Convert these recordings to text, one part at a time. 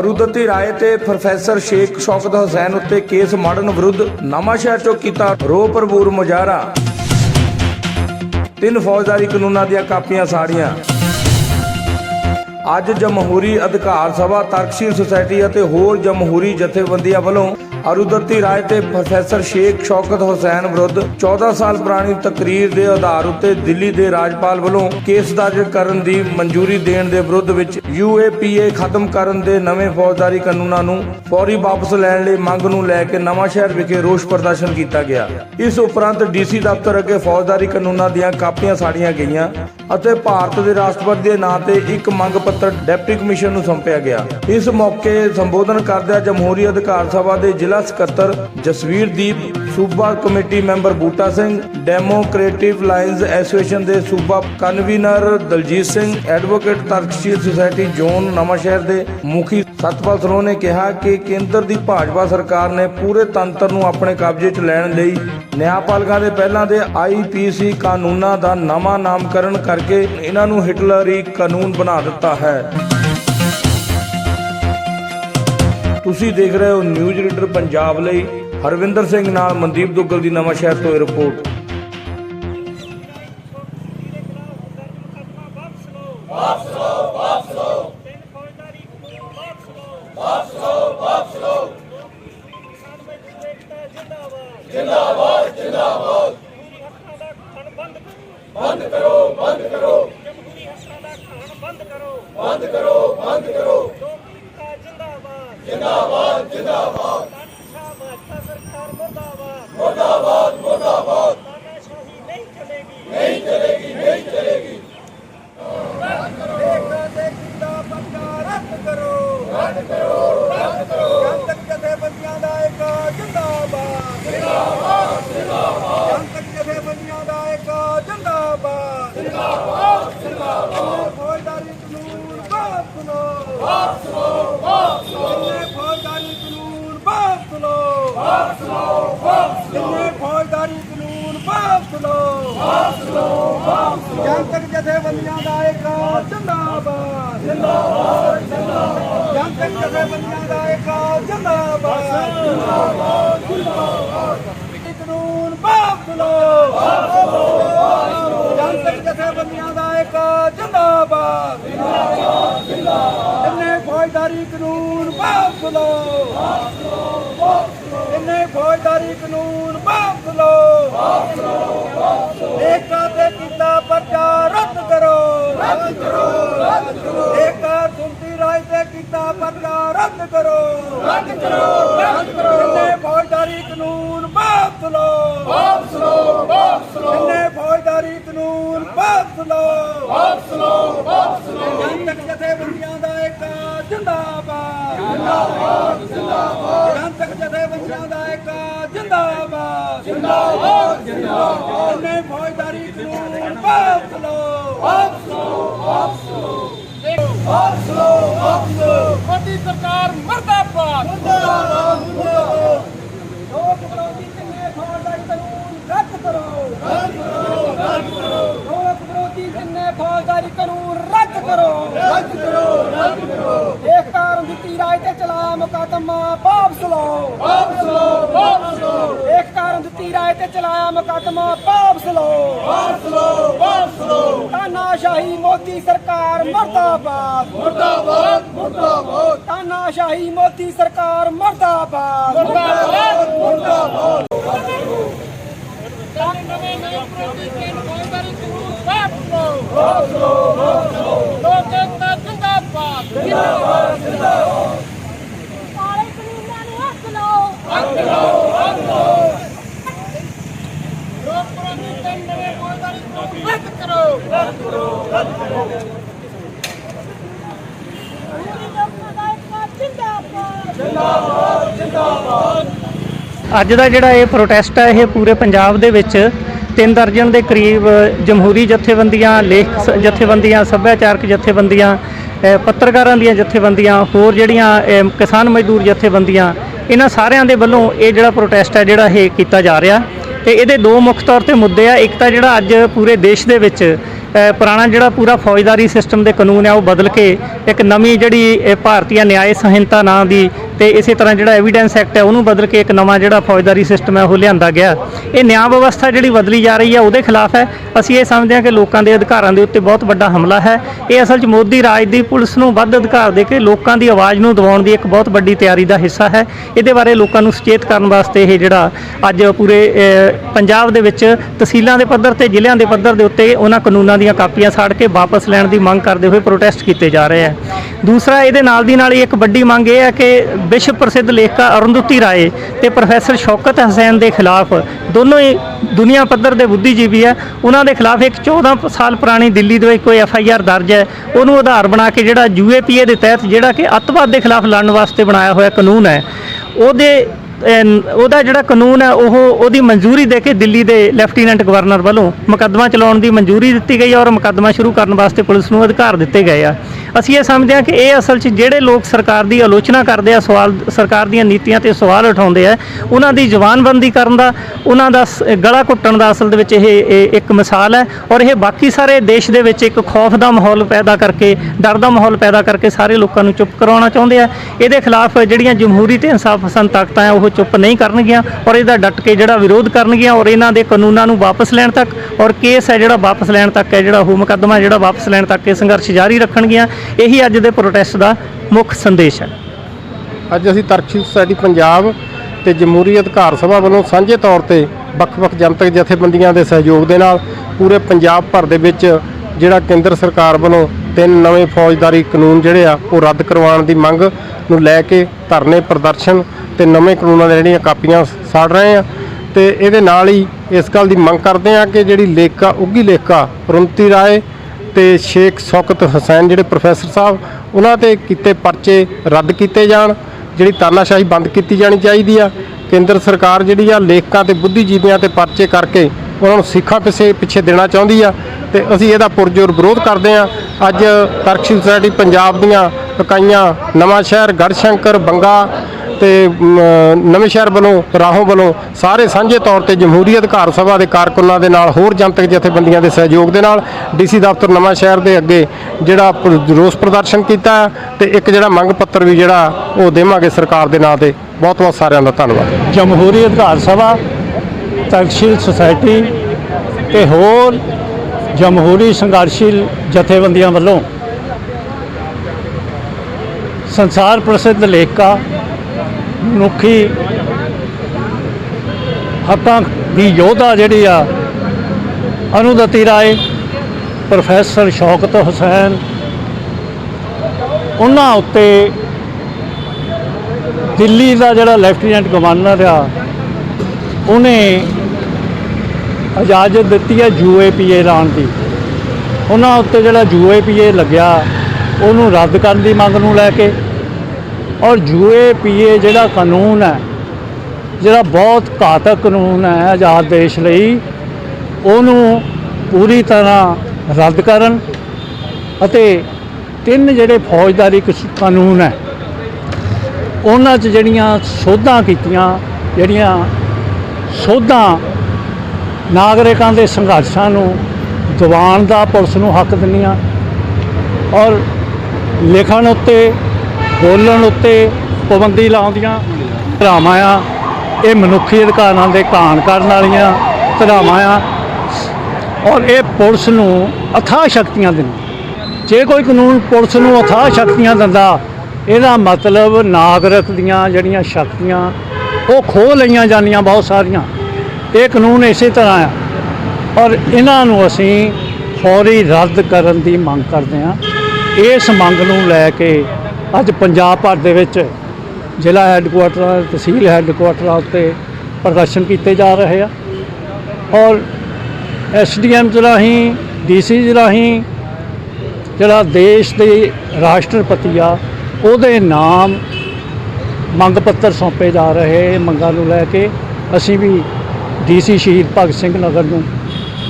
ਅਰੁਦਤੀ ਰਾਏ ਤੇ ਪ੍ਰੋਫੈਸਰ ਸ਼ੇਖ ਸ਼ੌਕਤ ਹੁਸੈਨ ਉੱਤੇ ਕੇਸ ਮੜਨ ਵਿਰੁੱਧ ਨਵਾਂਸ਼ਹਿਰ ਚੋਂ ਕੀਤਾ ਰੋ ਭਰਪੂਰ ਮੁਜ਼ਾਹਰਾ। ਤਿੰਨ ਫੌਜਦਾਰੀ ਕਾਨੂੰਨਾਂ ਦੀਆਂ ਕਾਪੀਆਂ ਸਾੜੀਆਂ। ਅੱਜ ਜਮਹੂਰੀ ਅਧਿਕਾਰ ਸਭਾ, ਤਰਕਸ਼ੀਲ ਸੁਸਾਇਟੀ ਅਤੇ ਹੋਰ ਜਮਹੂਰੀ ਜਥੇਬੰਦੀਆਂ ਵੱਲੋਂ ਅਰੁਦਤੀ ਰਾਏ ਤੇ ਪ੍ਰੋਫੈਸਰ ਸ਼ੇਖ ਸ਼ੌਕਤ ਹੁਸੈਨ ਵਿਰੁੱਧ 14 ਸਾਲ ਪੁਰਾਣੀ ਤਕਰੀਰ ਦੇ ਆਧਾਰ ਉੱਤੇ ਦਿੱਲੀ ਦੇ ਰਾਜਪਾਲ ਵੱਲੋਂ ਕੇਸ ਦਰਜ ਕਰਨ ਦੀ ਮਨਜ਼ੂਰੀ ਦੇਣ ਦੇ ਵਿਰੁੱਧ ਵਿੱਚ ਯੂਏਪੀਏ ਖਤਮ ਕਰਨ ਦੇ ਨਵੇਂ ਫੌਜਦਾਰੀ ਕਾਨੂੰਨਾਂ ਨੂੰ ਫੌਰੀ ਵਾਪਸ ਲੈਣ ਲਈ ਮੰਗ ਨੂੰ ਲੈ ਕੇ ਨਵਾਂਸ਼ਹਿਰ ਵਿਖੇ ਰੋਸ ਪ੍ਰਦਰਸ਼ਨ ਕੀਤਾ ਗਿਆ। ਇਸ ਉਪਰੰਤ ਡੀਸੀ ਦਫ਼ਤਰ ਅੱਗੇ ਫੌਜਦਾਰੀ ਕਾਨੂੰਨਾਂ ਦੀਆਂ ਕਾਪੀਆਂ ਸਾੜੀਆਂ ਗਈਆਂ ਅਤੇ ਭਾਰਤ ਦੇ ਰਾਸ਼ਟਰਪਤੀ ਦੇ ਨਾਂ ਤੇ ਇੱਕ ਮੰਗ ਪੱਤਰ ਡਿਪਟੀ ਕਮਿਸ਼ਨ ਨੂੰ ਸੌਂਪਿਆ ਗਿਆ। ਇਸ ਮੌਕੇ ਸੰਬੋਧਨ ਕਰਦਿਆਂ ਜਮਹੂਰੀ ਅਧਿਕਾਰ ਸਭਾ ਦੇ ਜ਼ਿਲ੍ਹਾ ਸਕੱਤਰ ਜਸਵੀਰ ਸੂਬਾ committee member Buta Singh democratic lawyers association ਦੇ ਸੂਬਾ convener Daljit Singh advocate Tarksheel society zone Nawanshahr ਦੇ ਮੁਖੀ ਸਤਪਾਲ ਸਰੋਂ ਨੇ ਕਿਹਾ ਕਿ ਕੇਂਦਰ ਦੀ ਭਾਜਪਾ ਸਰਕਾਰ ਨੇ ਪੂਰੇ ਤੰਤਰ ਨੂੰ ਆਪਣੇ ਕਬਜ਼ੇ 'ਚ ਲੈਣ ਲਈ ਨਿਆਂਪਾਲਕਾਂ ਦੇ ਪਹਿਲਾਂ ਦੇ ਆਈਪੀਸੀ ਕਾਨੂੰਨਾਂ ਦਾ ਨਵਾਂ ਨਾਮਕਰਨ ਕਰਕੇ ਇਹਨਾਂ ਨੂੰ ਹਿਟਲਰੀ ਕਾਨੂੰਨ ਬਣਾ ਦਿੱਤਾ ਹੈ। ਤੁਸੀਂ ਦੇਖ ਰਹੇ ਹੋ ਨਿਊਜ਼ ਰੀਡਰ ਪੰਜਾਬ ਲਈ ਹਰਵਿੰਦਰ ਸਿੰਘ ਨਾਲ ਮਨਦੀਪ ਦੁੱਗਲ ਦੀ ਨਵਾਂ ਸ਼ਹਿਰ ਤੋਂ ਇਹ ਰਿਪੋਰਟ। ਜਿੰਦਾਬਾਦ ਜਿੰਦਾਬਾਦ ਜਿੰਦਾਬਾਦ। ਸਰਕਾਰ ਮੁਰਦਾਬਾਦ ਮੁਰਦਾਬਾਦ ਮੁਰਦਾਬਾਦ ਤਾਨਾਸ਼ਾਹੀ ਨਹੀਂ ਚਲੇਗੀ ਨਹੀਂ ਚਲੇਗੀ ਨਹੀਂ ਚਲੇਗੀ ਰੱਦ ਕਰੋ ਰੱਦ ਕਰੋ ਰੱਦ ਕਰੋ ਜਨਤਕ ਜਥੇਬੰਦੀਆਂ ਦਾ ਇੱਕ ਜਿੰਦਾਬਾਦ ਜਿੰਦਾਬਾਦ ਜਿੰਦਾਬਾਦ ਫੌਜਦਾਰੀ ਕਾਨੂੰਨ ਵਾਪਸ ਲਓ ਵਾਪਸ ਲਓ ਵਾਪਸ ਲਓ ਫੌਜਦਾਰੀ ਕਾਨੂੰਨ ਵਾਪਸ ਲਓ ਵਾਪਸ ਲਓ ਵਾਪਸ ਲਓ ਫੌਜਦਾਰੀ ਕਾਨੂੰਨ ਵਾਪਸ ਲਓ ਵਾਪਸ ਲਓ ਵਾਪਸ ਲਓ ਜਨਤਕ ਜਥੇਬੰਦੀਆਂ ਦਾ ਇੱਕ ਜਿੰਦਾਬਾਦ। ਜਿੰਦਾਬਾਦ ਜਿੰਦਾਬਾਦ ਜਨਤਕ ਜਥੇਬੰਦੀਆਂ ਦਾ ਇੱਕ ਜਿੰਦਾਬਾਦ। ਜਿੰਦਾਬਾਦ ਜਿੰਦਾਬਾਦ ਕਾਨੂੰਨ ਵਾਪਸ ਲਓ ਵਾਪਸ ਲਓ ਜਨਤਕ ਜਥੇਬੰਦੀਆਂ ਦਾ ਇੱਕ ਜਿੰਦਾਬਾਦ। ਜਿੰਦਾਬਾਦ ਜਿੰਦਾਬਾਦ ਇੰਨੇ ਫੌਜਦਾਰੀ ਕਾਨੂੰਨ ਵਾਪਸ ਲਓ ਵਾਪਸ ਲਓ ਵਾਪਸ ਲਓ ਇੰਨੇ ਫੌਜਦਾਰੀ ਕਾਨੂੰਨ ਵਾਪਸ ਲਓ ਵਾਪਸ ਲਓ ਵਾਪਸ ਲਓ ਏਕਾ ਤੇ ਕੀਤਾ ਪਰਚਾ ਰੱਦ ਕਰੋ। ਰੱਦ ਕਰੋ ਰੱਦ ਕਰੋ ਏਕਾ ਸੁਣਤੀ ਰਾਜ ਤੇ ਕੀਤਾ ਪਰਚਾ ਰੱਦ ਕਰੋ। ਰੱਦ ਕਰੋ ਰੱਦ ਕਰੋ ਇੰਨੇ ਫੌਜਦਾਰੀ ਕਾਨੂੰਨ ਵਾਪਸ ਲਓ। ਵਾਪਸ ਲਓ ਵਾਪਸ ਲਓ ਇੰਨੇ ਫੌਜਦਾਰੀ ਕਾਨੂੰਨ ਵਾਪਸ ਲਓ। ਵਾਪਸ ਲਓ ਵਾਪਸ ਲਓ ਜਨਤਕ ਜਥੇਬੰਦੀਆਂ ਦਾ ਇੱਕ ਜਿੰਦਾਬਾਦ ਜਿੰਦਾਬਾਦ ਜਿੰਦਾਬਾਦ। ਜਨਤਕ ਜਥੇਬੰਦੀਆਂ ਦਾ ਇੱਕ ਜਿੰਦਾਬਾਦ। ਜਿੰਦਾਬਾਦ ਜਿੰਦਾਬਾਦ। ਇੰਨੇ ਫੌਜਦਾਰੀ ਕਾਨੂੰਨ ਵਾਪਸ ਲਓ। ਵਾਪਸ ਲਓ ਵਾਪਸ ਲਓ। ਵਾਪਸ ਲਓ ਵਾਪਸ ਲਓ। ਮੋਦੀ ਸਰਕਾਰ ਮਰਦਾਬਾਦ। ਮੁਰਦਾਬਾਦ ਮੁਰਦਾਬਾਦ। ਲੋਕ ਵਿਰੋਧੀ ਕਿੰਨੇ ਫੌਜਦਾਰੀ ਕਾਨੂੰਨ ਰੱਦ ਕਰੋ ਰੱਦ ਕਰੋ ਰੱਦ ਕਰੋ ਲੋਕ ਵਿਰੋਧੀ ਜਿੰਨੇ ਫੌਜਦਾਰੀ ਕਾਨੂੰਨ ਰੱਦ ਕਰੋ ਰੱਦ ਕਰੋ ਰੱਦ ਕਰੋ ਰਾਜ ਚਲਾਇਆ ਮੁਕੱਦਮਾ ਵਾਪਸ ਲਓ ਵਾਪਸ ਲਓ ਵਾਪਸ ਲਓ ਇਸ ਕਾਰਨ ਦਿੱਤੀ ਰਾਜ ਤੇ ਚਲਾਇਆ ਮੁਕੱਦਮਾ ਵਾਪਸ ਲਓ ਵਾਪਸ ਲਓ ਵਾਪਸ ਲਓ ਤਾਨਾਸ਼ਾਹੀ ਮੋਦੀ ਸਰਕਾਰ ਮਰਦਾਬਾਦ। ਮੁਰਦਾਬਾਦ ਮੁਰਦਾਬਾਦ। ਤਾਨਾਸ਼ਾਹੀ ਮੋਦੀ ਸਰਕਾਰ ਮਰਦਾਬਾਦ। ਮੁਰਦਾਬਾਦ ਮੁਰਦਾਬਾਦ ਨਵੇਂ ਨਵੇਂ ਵਿਰੋਧੀ ਤਿੰਨ ਫੌਜਦਾਰੀ ਕਾਨੂੰਨ ਵਾਪਸ ਲਓ ਵਾਪਸ ਲਓ ਵਾਪਸ ਲਓ ਲੋਕ ਏਕਤਾ ਜਿੰਦਾਬਾਦ ਜਿੰਦਾਬਾਦ ਜਿੰਦਾਬਾਦ ਕਾਲੇ ਕਾਨੂੰਨਾਂ ਨੂੰ ਹੱਥ ਲਾਓ ਹੱਥ ਲਾਓ ਹੱਥ ਲਾਓ ਲੋਕ ਵਿਰੋਧੀ ਤਿੰਨ ਨਵੇਂ ਫੌਜਦਾਰੀ ਕਾਨੂੰਨ ਰੱਦ ਕਰੋ ਰੱਦ ਕਰੋ ਰੱਦ ਕਰੋ ਪੂਰੀ ਲੋਕਾਂ ਦਾ ਇੱਕ ਜਿੰਦਾਬਾਦ ਜਿੰਦਾਬਾਦ ਜਿੰਦਾਬਾਦ ਅੱਜ ਦਾ ਜਿਹੜਾ ਇਹ ਪ੍ਰੋਟੈਸਟ ਹੈ ਇਹ ਪੂਰੇ ਪੰਜਾਬ ਦੇ ਵਿੱਚ ਤਿੰਨ ਦਰਜਨ ਦੇ ਕਰੀਬ ਜਮਹੂਰੀ ਜਥੇਬੰਦੀਆਂ, ਲੇਖ ਜਥੇਬੰਦੀਆਂ, ਸੱਭਿਆਚਾਰਕ ਜਥੇਬੰਦੀਆਂ ਪੱਤਰਕਾਰਾਂ ਦੀਆਂ ਜਥੇਬੰਦੀਆਂ, ਹੋਰ ਜਿਹੜੀਆਂ ਕਿਸਾਨ ਮਜ਼ਦੂਰ ਜਥੇਬੰਦੀਆਂ, ਇਹਨਾਂ ਸਾਰਿਆਂ ਦੇ ਵੱਲੋਂ ਇਹ ਜਿਹੜਾ ਪ੍ਰੋਟੈਸਟ ਹੈ ਜਿਹੜਾ ਇਹ ਕੀਤਾ ਜਾ ਰਿਹਾ। ਤੇ ਇਹਦੇ ਦੋ ਮੁੱਖ ਤੌਰ ਤੇ ਮੁੱਦੇ ਆ। ਇੱਕ ਤਾਂ ਜਿਹੜਾ ਅੱਜ ਪੂਰੇ ਦੇਸ਼ ਦੇ ਵਿੱਚ ਪੁਰਾਣਾ ਜਿਹੜਾ ਪੂਰਾ ਫੌਜਦਾਰੀ ਸਿਸਟਮ ਦੇ ਕਾਨੂੰਨ ਹੈ ਉਹ ਬਦਲ ਕੇ ਇੱਕ ਨਵੀਂ ਜਿਹੜੀ, ਇਹ ਨਿਆਏ ਨਿਆਇ ਸੰਹਿਤਾ ਨਾਂ ਦੀ ਤੇ ਇਸੇ ਤਰ੍ਹਾਂ ਜਿਹੜਾ ਐਵੀਡੈਂਸ ਐਕਟ ਹੈ ਉਹਨੂੰ ਬਦਲ ਕੇ ਇੱਕ ਨਵਾਂ ਜਿਹੜਾ ਫੌਜਦਾਰੀ ਸਿਸਟਮ ਹੈ ਉਹ ਲਿਆਂਦਾ ਗਿਆ। ਇਹ ਨਿਆਂ ਵਿਵਸਥਾ ਜਿਹੜੀ ਬਦਲੀ ਜਾ ਰਹੀ ਹੈ ਉਹਦੇ ਖਿਲਾਫ ਹੈ। ਅਸੀਂ ਇਹ ਸਮਝਦੇ ਹਾਂ ਕਿ ਲੋਕਾਂ ਦੇ ਅਧਿਕਾਰਾਂ ਦੇ ਉੱਤੇ ਬਹੁਤ ਵੱਡਾ ਹਮਲਾ ਹੈ। ਇਹ ਅਸਲ 'ਚ ਮੋਦੀ ਰਾਜ ਦੀ ਪੁਲਿਸ ਨੂੰ ਵੱਧ ਅਧਿਕਾਰ ਦੇ ਕੇ ਲੋਕਾਂ ਦੀ ਆਵਾਜ਼ ਨੂੰ ਦਬਾਉਣ ਦੀ ਇੱਕ ਬਹੁਤ ਵੱਡੀ ਤਿਆਰੀ ਦਾ ਹਿੱਸਾ ਹੈ। ਇਹਦੇ ਬਾਰੇ ਲੋਕਾਂ ਨੂੰ ਸੁਚੇਤ ਕਰਨ ਵਾਸਤੇ ਇਹ ਜਿਹੜਾ ਅੱਜ ਪੂਰੇ ਪੰਜਾਬ ਦੇ ਵਿੱਚ ਤਹਿਸੀਲਾਂ ਦੇ ਪੱਧਰ ਤੇ, ਜ਼ਿਲ੍ਹਿਆਂ ਦੇ ਪੱਧਰ ਦੇ ਉੱਤੇ ਉਹਨਾਂ ਕਾਨੂੰਨਾਂ ਦੀਆਂ ਕਾਪੀਆਂ ਸਾੜ ਕੇ ਵਾਪਸ ਲੈਣ ਦੀ ਮੰਗ ਕਰਦੇ ਹੋਏ ਪ੍ਰੋਟੈਸਟ ਕੀਤੇ ਜਾ ਰਹੇ ਹੈ। ਦੂਸਰਾ, ਇਹਦੇ ਨਾਲ ਦੀ ਨਾਲ ਹੀ ਇੱਕ ਵੱਡੀ ਮੰਗ ਇਹ ਹੈ ਕਿ ਵਿਸ਼ਵ ਪ੍ਰਸਿੱਧ ਲੇਖਕ ਅਰੁੰਧਤੀ ਰਾਏ ਤੇ ਪ੍ਰੋਫੈਸਰ ਸ਼ੌਕਤ ਹਸੈਨ ਦੇ ਖਿਲਾਫ ਦੋਨੋਂ ਹੀ ਦੁਨੀਆ ਪੱਧਰ ਦੇ ਬੁੱਧੀਜੀਵੀ ਹੈ। ਉਹਨਾਂ ਦੇ ਖਿਲਾਫ ਇੱਕ 14 ਸਾਲ ਪੁਰਾਣੀ ਦਿੱਲੀ ਦੇ ਵਿੱਚ ਕੋਈ ਐਫ ਆਈ ਆਰ ਦਰਜ ਹੈ। ਉਹਨੂੰ ਆਧਾਰ ਬਣਾ ਕੇ ਜਿਹੜਾ ਯੂ ਏ ਪੀ ਏ ਦੇ ਤਹਿਤ ਜਿਹੜਾ ਕਿ ਅੱਤਵਾਦ ਦੇ ਖਿਲਾਫ ਲੜਨ ਵਾਸਤੇ ਬਣਾਇਆ ਹੋਇਆ ਕਾਨੂੰਨ ਹੈ, ਉਹਦੇ ਉਹਦਾ ਜਿਹੜਾ ਕਾਨੂੰਨ ਹੈ, ਉਹ ਉਹਦੀ ਮਨਜ਼ੂਰੀ ਦੇ ਕੇ ਦਿੱਲੀ ਦੇ ਲੈਫਟੀਨੈਂਟ ਗਵਰਨਰ ਵੱਲੋਂ ਮੁਕੱਦਮਾ ਚਲਾਉਣ ਦੀ ਮਨਜ਼ੂਰੀ ਦਿੱਤੀ ਗਈ ਹੈ ਔਰ ਮੁਕੱਦਮਾ ਸ਼ੁਰੂ ਕਰਨ ਵਾਸਤੇ ਪੁਲਿਸ ਨੂੰ ਅਧਿਕਾਰ ਦਿੱਤੇ ਗਏ ਆ। ਅਸੀਂ ਇਹ ਸਮਝਦੇ ਹਾਂ ਕਿ ਇਹ ਅਸਲ 'ਚ ਜਿਹੜੇ ਲੋਕ ਸਰਕਾਰ ਦੀ ਆਲੋਚਨਾ ਕਰਦੇ ਆ, ਸਵਾਲ, ਸਰਕਾਰ ਦੀਆਂ ਨੀਤੀਆਂ ਤੇ ਸਵਾਲ ਉਠਾਉਂਦੇ ਆ, ਉਹਨਾਂ ਦੀ ਜ਼ੁਬਾਨਬੰਦੀ ਕਰਨ ਦਾ, ਉਹਨਾਂ ਦਾ ਸ- ਗਲਾ ਘੁੱਟਣ ਦਾ ਅਸਲ ਦੇ ਵਿੱਚ ਇਹ ਇਹ ਇੱਕ ਮਿਸਾਲ ਹੈ ਔਰ ਇਹ ਬਾਕੀ ਸਾਰੇ ਦੇਸ਼ ਦੇ ਵਿੱਚ ਇੱਕ ਖੌਫ ਦਾ ਮਾਹੌਲ ਪੈਦਾ ਕਰਕੇ, ਡਰ ਦਾ ਮਾਹੌਲ ਪੈਦਾ ਕਰਕੇ ਸਾਰੇ ਲੋਕਾਂ ਨੂੰ ਚੁੱਪ ਕਰਾਉਣਾ ਚਾਹੁੰਦੇ ਆ। ਇਹਦੇ ਖਿਲਾਫ ਜਿਹੜੀਆਂ ਜਮਹੂਰੀ ਤੇ ਇਨਸਾਫ ਪਸੰਦ ਤਾਕਤਾਂ ਆ, ਉਹ ਚੁੱਪ ਨਹੀਂ ਕਰਨਗੀਆਂ ਔਰ ਇਹਦਾ ਡਟ ਕੇ ਜਿਹੜਾ ਵਿਰੋਧ ਕਰਨਗੀਆਂ ਔਰ ਇਹਨਾਂ ਦੇ ਕਾਨੂੰਨਾਂ ਨੂੰ ਵਾਪਸ ਲੈਣ ਤੱਕ ਔਰ ਕੇਸ ਹੈ ਜਿਹੜਾ ਵਾਪਸ ਲੈਣ ਤੱਕ ਹੈ, ਜਿਹੜਾ ਉਹ ਮੁਕੱਦਮਾ ਜਿਹੜਾ ਵਾਪਸ ਲੈਣ ਤੱਕ ਇਹ ਸੰਘਰਸ਼ ਜਾਰੀ ਰੱਖਣਗੀਆਂ। ਇਹੀ ਅੱਜ ਦੇ ਪ੍ਰੋਟੈਸਟ ਦਾ ਮੁੱਖ ਸੰਦੇਸ਼ ਹੈ। ਅੱਜ ਅਸੀਂ ਤਰਕਸ਼ੀਲ ਸੁਸਾਇਟੀ ਪੰਜਾਬ ਤੇ ਜਮਹੂਰੀ ਅਧਿਕਾਰ ਸਭਾ ਵੱਲੋਂ ਸਾਂਝੇ ਤੌਰ ਤੇ ਵੱਖ-ਵੱਖ ਜਨਤਕ ਜਥੇਬੰਦੀਆਂ ਦੇ ਸਹਿਯੋਗ ਦੇ ਨਾਲ ਪੂਰੇ ਪੰਜਾਬ ਭਰ ਦੇ ਵਿੱਚ ਜਿਹੜਾ ਕੇਂਦਰ ਸਰਕਾਰ ਵੱਲੋਂ ਤਿੰਨ ਨਵੇਂ ਫੌਜਦਾਰੀ ਕਾਨੂੰਨ ਜਿਹੜੇ ਆ, ਉਹ ਰੱਦ ਕਰਵਾਉਣ ਦੀ ਮੰਗ ਨੂੰ ਲੈ ਕੇ ਧਰਨੇ ਪ੍ਰਦਰਸ਼ਨ ਤੇ ਨਵੇਂ ਕਾਨੂੰਨਾਂ ਦੀਆਂ ਜਿਹੜੀਆਂ ਕਾਪੀਆਂ ਸਾੜ ਰਹੇ ਆ ਤੇ ਇਹਦੇ ਨਾਲ ਹੀ ਇਸ ਗੱਲ ਦੀ ਮੰਗ ਕਰਦੇ ਆ ਕਿ ਜਿਹੜੀ ਲੇਖਕਾ ਉੱਗੀ ਲੇਖਕਾ ਰੁੰਤੀ ਰਾਏ ਤੇ ਸ਼ੇਖ ਸ਼ੌਕਤ ਹੁਸੈਨ ਜਿਹੜੇ ਪ੍ਰੋਫੈਸਰ ਸਾਹਿਬ, ਉਹਨਾਂ ਤੇ ਕੀਤੇ ਪਰਚੇ ਰੱਦ ਕੀਤੇ ਜਾਣ, ਜਿਹੜੀ ਤਾਨਾਸ਼ਾਹੀ ਬੰਦ ਕੀਤੀ ਜਾਣੀ ਚਾਹੀਦੀ ਆ। ਕੇਂਦਰ ਸਰਕਾਰ ਜਿਹੜੀ ਆ, ਲੇਖਕਾਂ ਤੇ ਬੁੱਧੀਜੀਵੀਆਂ ਤੇ ਪਰਚੇ ਕਰਕੇ ਉਹਨਾਂ ਨੂੰ ਸਿੱਖਾਂ ਪਿੱਛੇ ਪਿੱਛੇ ਦੇਣਾ ਚਾਹੁੰਦੀ ਆ। ਤੇ ਅਸੀਂ ਇਹਦਾ ਪੁਰਜੋਰ ਵਿਰੋਧ ਕਰਦੇ ਆ। ਅੱਜ ਤਰਕਸ਼ੀਲ ਸੁਸਾਇਟੀ ਪੰਜਾਬ ਦੀਆਂ ਇਕਾਈਆਂ ਨਵਾਂ ਸ਼ਹਿਰ ਗੜਸ਼ੰਕਰ ਬੰਗਾ ਤੇ ਨਵੇਂ ਸ਼ਹਿਰ ਵੱਲੋਂ, ਰਾਹੋਂ ਵੱਲੋਂ ਸਾਰੇ ਸਾਂਝੇ ਤੌਰ ਤੇ ਜਮਹੂਰੀ ਅਧਿਕਾਰ ਸਭਾ ਦੇ ਕਾਰਕੁਨਾਂ ਦੇ ਨਾਲ ਹੋਰ ਜਨਤਕ ਜਥੇਬੰਦੀਆਂ ਦੇ ਸਹਿਯੋਗ ਦੇ ਨਾਲ ਡੀਸੀ ਦਫ਼ਤਰ ਨਵਾਂ ਸ਼ਹਿਰ ਦੇ ਅੱਗੇ ਜਿਹੜਾ ਰੋਸ ਪ੍ਰਦਰਸ਼ਨ ਕੀਤਾ ਹੈ ਤੇ ਇੱਕ ਜਿਹੜਾ ਮੰਗ ਪੱਤਰ ਵੀ ਜਿਹੜਾ ਉਹ ਦੇਵਾਂਗੇ ਸਰਕਾਰ ਦੇ ਨਾਂ ਤੇ। ਬਹੁਤ ਬਹੁਤ ਸਾਰਿਆਂ ਦਾ ਧੰਨਵਾਦ। ਜਮਹੂਰੀ ਅਧਿਕਾਰ ਸਭਾ ਤਰਕਸ਼ੀਲ ਸੁਸਾਇਟੀ ਤੇ ਹੋਰ ਜਮਹੂਰੀ ਸੰਘਰਸ਼ੀਲ ਜਥੇਬੰਦੀਆਂ ਵੱਲੋਂ ਸੰਸਾਰ ਪ੍ਰਸਿੱਧ ਲੇਖਕਾ ਮਨੁੱਖੀ ਹੱਕਾਂ ਦੀ ਯੋਧਾ ਜਿਹੜੀ ਆ, ਅਨੁਦਤੀ ਰਾਏ, ਪ੍ਰੋਫੈਸਰ ਸ਼ੌਕਤ ਹੁਸੈਨ, ਉਹਨਾਂ ਉੱਤੇ ਦਿੱਲੀ ਦਾ ਜਿਹੜਾ ਲੈਫਟੀਨੈਂਟ ਗਵਰਨਰ ਆ, ਉਹਨੇ ਇਜਾਜ਼ਤ ਦਿੱਤੀ ਹੈ ਯੂਏਪੀਏ ਲਾਉਣ ਦੀ। ਉਹਨਾਂ ਉੱਤੇ ਜਿਹੜਾ ਯੂਏਪੀਏ ਲੱਗਿਆ, ਉਹਨੂੰ ਰੱਦ ਕਰਨ ਦੀ ਮੰਗ ਨੂੰ ਲੈ ਕੇ ਔਰ ਯੂਏਪੀਏ ਜਿਹੜਾ ਕਾਨੂੰਨ ਹੈ, ਜਿਹੜਾ ਬਹੁਤ ਘਾਤਕ ਕਾਨੂੰਨ ਹੈ ਆਜ਼ਾਦ ਦੇਸ਼ ਲਈ, ਉਹਨੂੰ ਪੂਰੀ ਤਰ੍ਹਾਂ ਰੱਦ ਕਰਨ ਅਤੇ ਤਿੰਨ ਜਿਹੜੇ ਫੌਜਦਾਰੀ ਕਸ- ਕਾਨੂੰਨ ਹੈ, ਉਹਨਾਂ 'ਚ ਜਿਹੜੀਆਂ ਸੋਧਾਂ ਕੀਤੀਆਂ, ਜਿਹੜੀਆਂ ਸੋਧਾਂ ਨਾਗਰਿਕਾਂ ਦੇ ਸੰਘਰਸ਼ਾਂ ਨੂੰ ਦਬਾਉਣ ਦਾ ਪੁਲਿਸ ਨੂੰ ਹੱਕ ਦਿੰਦੀਆਂ ਔਰ ਲਿਖਣ ਉੱਤੇ ਬੋਲਣ ਉੱਤੇ ਪਾਬੰਦੀ ਲਾਉਂਦੀਆਂ, ਧਰਾਵਾਂ ਆ। ਇਹ ਮਨੁੱਖੀ ਅਧਿਕਾਰਾਂ ਦੇ ਘਾਣ ਕਰਨ ਵਾਲੀਆਂ ਧਰਾਵਾਂ ਆ। ਔਰ ਇਹ ਪੁਲਿਸ ਨੂੰ ਅਥਾਹ ਸ਼ਕਤੀਆਂ ਦਿੰਦੀ। ਜੇ ਕੋਈ ਕਾਨੂੰਨ ਪੁਲਿਸ ਨੂੰ ਅਥਾਹ ਸ਼ਕਤੀਆਂ ਦਿੰਦਾ, ਇਹਦਾ ਮਤਲਬ ਨਾਗਰਿਕ ਦੀਆਂ ਜਿਹੜੀਆਂ ਸ਼ਕਤੀਆਂ, ਉਹ ਖੋਹ ਲਈਆਂ ਜਾਂਦੀਆਂ ਬਹੁਤ ਸਾਰੀਆਂ। ਇਹ ਕਾਨੂੰਨ ਇਸੇ ਤਰ੍ਹਾਂ ਆ। ਔਰ ਇਹਨਾਂ ਨੂੰ ਅਸੀਂ ਫੌਰੀ ਰੱਦ ਕਰਨ ਦੀ ਮੰਗ ਕਰਦੇ ਹਾਂ। ਇਸ ਮੰਗ ਨੂੰ ਲੈ ਕੇ ਅੱਜ ਪੰਜਾਬ ਭਰ ਦੇ ਵਿੱਚ ਜ਼ਿਲ੍ਹਾ ਹੈੱਡਕੁਆਟਰ ਤਹਿਸੀਲ ਹੈੱਡਕੁਆਟਰਾਂ ਉੱਤੇ ਪ੍ਰਦਰਸ਼ਨ ਕੀਤੇ ਜਾ ਰਹੇ ਆ। ਔਰ ਐਸਡੀਐਮ ਰਾਹੀਂ ਡੀਸੀ ਰਾਹੀਂ ਜਿਹੜਾ ਦੇਸ਼ ਦੇ ਰਾਸ਼ਟਰਪਤੀ ਆ, ਉਹਦੇ ਨਾਮ ਮੰਗ ਪੱਤਰ ਸੌਂਪੇ ਜਾ ਰਹੇ ਮੰਗਾਂ ਨੂੰ ਲੈ ਕੇ ਅਸੀਂ ਵੀ ਡੀਸੀ ਸ਼ਹੀਦ ਭਗਤ ਸਿੰਘ ਨਗਰ ਨੂੰ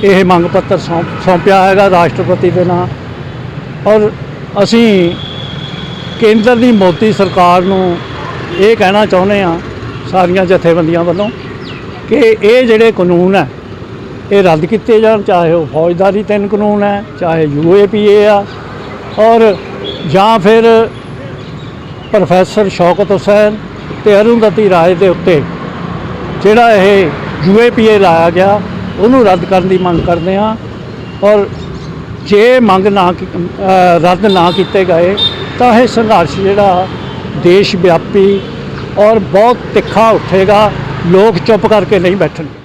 ਇਹ ਮੰਗ ਪੱਤਰ ਸੌਂਪ ਸੌਂਪਿਆ ਹੈਗਾ ਰਾਸ਼ਟਰਪਤੀ ਦੇ ਨਾਂ। ਔਰ ਅਸੀਂ ਕੇਂਦਰ ਦੀ ਮੋਦੀ ਸਰਕਾਰ ਨੂੰ ਇਹ ਕਹਿਣਾ ਚਾਹੁੰਦੇ ਆ ਸਾਰੀਆਂ ਜਥੇਬੰਦੀਆਂ ਵੱਲੋਂ ਕਿ ਇਹ ਜਿਹੜੇ ਕਾਨੂੰਨ ਹੈ, ਇਹ ਰੱਦ ਕੀਤੇ ਜਾਣ, ਚਾਹੇ ਉਹ ਫੌਜਦਾਰੀ ਤਿੰਨ ਕਾਨੂੰਨ ਹੈ, ਚਾਹੇ ਯੂਏਪੀਏ ਆ ਔਰ ਜਾਂ ਫਿਰ ਪ੍ਰੋਫੈਸਰ ਸ਼ੌਕਤ ਹੁਸੈਨ ਤੇ ਅਰੁੰਧਤੀ ਰਾਏ ਦੇ ਉੱਤੇ ਜਿਹੜਾ ਇਹ ਯੂਏਪੀਏ ਲਾਇਆ ਗਿਆ, ਉਹਨੂੰ ਰੱਦ ਕਰਨ ਦੀ ਮੰਗ ਕਰਦੇ ਹਾਂ ਔਰ ਜੇ ਮੰਗ ਨਾ ਰੱਦ ਨਾ ਕੀਤੇ ਗਏ ਤਾਂ ਇਹ ਸੰਘਰਸ਼ ਜਿਹੜਾ ਦੇਸ਼ ਵਿਆਪੀ ਔਰ ਬਹੁਤ ਤਿੱਖਾ ਉੱਠੇਗਾ, ਲੋਕ ਚੁੱਪ ਕਰਕੇ ਨਹੀਂ ਬੈਠਣਗੇ।